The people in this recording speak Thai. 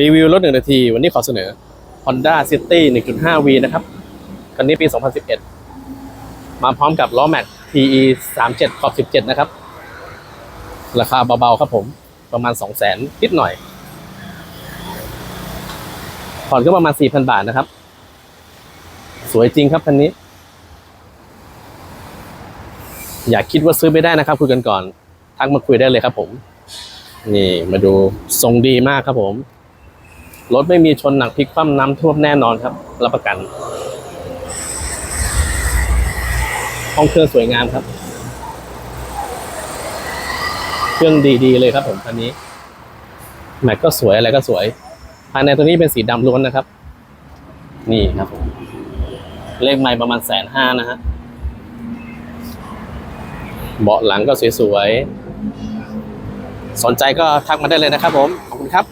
รีวิวรถหนึ่งนาที วันนี้ขอเสนอ Honda City 1.5V นะครับ คันนี้ปี 2011 มาพร้อมกับล้อแม็ก PE 37ขอบ17 นะครับ ราคาเบาๆครับผม ประมาณ 200,000นิดหน่อย ผ่อนก็ประมาณ 4,000 บาทนะครับ สวยจริงครับคันนี้ อย่าคิดว่าซื้อไม่ได้นะครับ คุยกันก่อน ทักมาคุยได้เลยครับผม นี่มาดูทรงดีมากครับผม รถไม่มีชนหนักพลิกคว่ำน้ำท่วมแน่นอนครับ รับประกัน ห้องเครื่องสวยงามครับ เครื่องดีๆเลยครับผมคันนี้ แม็กก็สวยอะไรก็สวย ภายในตัวนี้เป็นสีดำล้วนนะครับ นี่ครับผมเลขไม้ประมาณแสนห้านะฮะ เบาะหลังก็สวยๆ สนใจก็ทักมาได้เลยนะครับผม ขอบคุณครับ